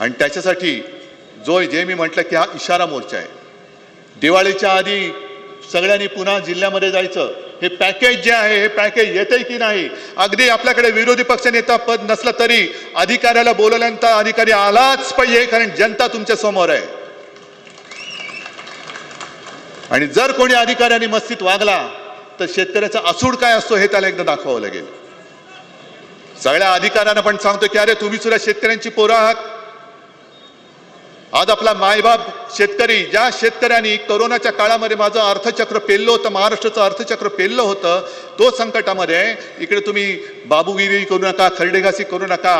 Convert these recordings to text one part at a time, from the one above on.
आणि त्याच्यासाठी जो जे मी म्हटलं की हा इशारा मोर्चा आहे. दिवाळीच्या आधी सगळ्यांनी पुन्हा जिल्ह्यामध्ये जायचं. हे पॅकेज जे आहे हे पॅकेज येते की नाही? अगदी आपल्याकडे विरोधी पक्षनेता पद नसलं तरी अधिकाऱ्याला बोलवल्यानंतर अधिकारी आलाच पाहिजे कारण जनता तुमच्यासमोर आहे. आणि जर कोणी अधिकाऱ्यांनी मस्तीत वागला तर शेतकऱ्याचा असूड काय असतो हे त्याला एकदा दाखवावं लागेल. सगळ्या अधिकाऱ्यांना पण सांगतो की अरे तुम्ही सुद्धा शेतकऱ्यांची पोरं आहात. आज आपला मायबाप शेतकरी ज्या शेतकऱ्यांनी कोरोनाच्या काळामध्ये माझं अर्थचक्र पेललं होतं महाराष्ट्राचं अर्थचक्र पेललं होतं तो संकटामध्ये इकडे तुम्ही बाबूगिरी करू नका खरडेघासी करू नका.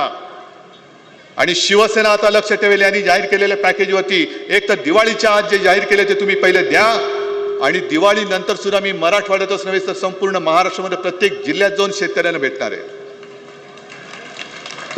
आणि शिवसेना आता लक्ष ठेवेल यांनी जाहीर केलेल्या पॅकेजवरती. एक तर दिवाळीच्या आज जे जाहीर केले ते तुम्ही पहिले द्या. आणि दिवाळीनंतर सुद्धा मी मराठवाड्यातच नव्हे तर संपूर्ण महाराष्ट्रामध्ये प्रत्येक जिल्ह्यात जाऊन शेतकऱ्यांना भेटणार आहे.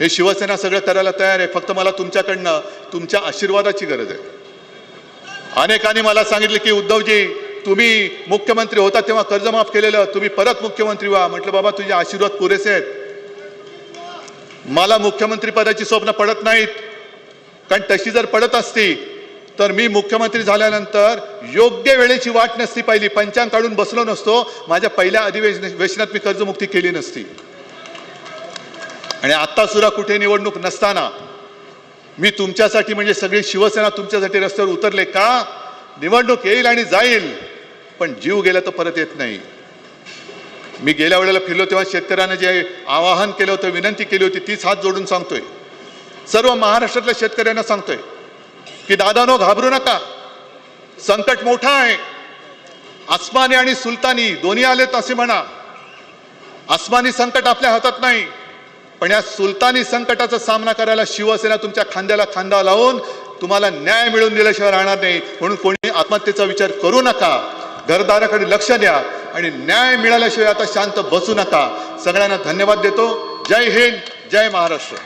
हे शिवसेना सगळं करायला तयार आहे. फक्त मला तुमच्याकडनं तुमच्या आशीर्वादाची गरज आहे. अनेकांनी मला सांगितलं की उद्धवजी तुम्ही मुख्यमंत्री होता तेव्हा कर्ज माफ केलेलं. तुम्ही परत मुख्यमंत्री व्हा. म्हटलं बाबा तुझे आशीर्वाद पुरेसे आहेत. मला मुख्यमंत्री पदाची स्वप्न पडत नाहीत. कारण तशी जर पडत असती तर मी मुख्यमंत्री झाल्यानंतर योग्य वेळेची वाट नसती पाहिली. पंचांग काढून बसलो नसतो. माझ्या पहिल्या अधिवेशनात मी कर्जमुक्ती केली नसती. आणि आत्तासुद्धा कुठे निवडणूक नसताना मी तुमच्यासाठी म्हणजे सगळी शिवसेना तुमच्यासाठी रस्त्यावर उतरले का? निवडणूक येईल आणि जाईल. पण जीव गेला तर परत येत नाही. मी गेल्या वेळेला फिरलो तेव्हा शेतकऱ्यांना जे आवाहन केलं होतं विनंती केली होती तीच हात जोडून सांगतोय. सर्व महाराष्ट्रातल्या शेतकऱ्यांना सांगतोय की दादानो घाबरू नका. संकट मोठा आहे. अस्मानी आणि सुलतानी दोन्ही आलेत असे म्हणा. अस्मानी संकट आपल्या हातात नाही. पण या सुलतानी संकटाचा सामना करायला शिवसेना तुमच्या खांद्याला खांदा लावून तुम्हाला न्याय मिळवून दिल्याशिवाय राहणार नाही. म्हणून कोणी आत्महत्येचा विचार करू नका. घरदाराकडे लक्ष द्या आणि न्याय मिळाल्याशिवाय आता शांत बसू नका. सगळ्यांना धन्यवाद देतो. जय हिंद जय महाराष्ट्र.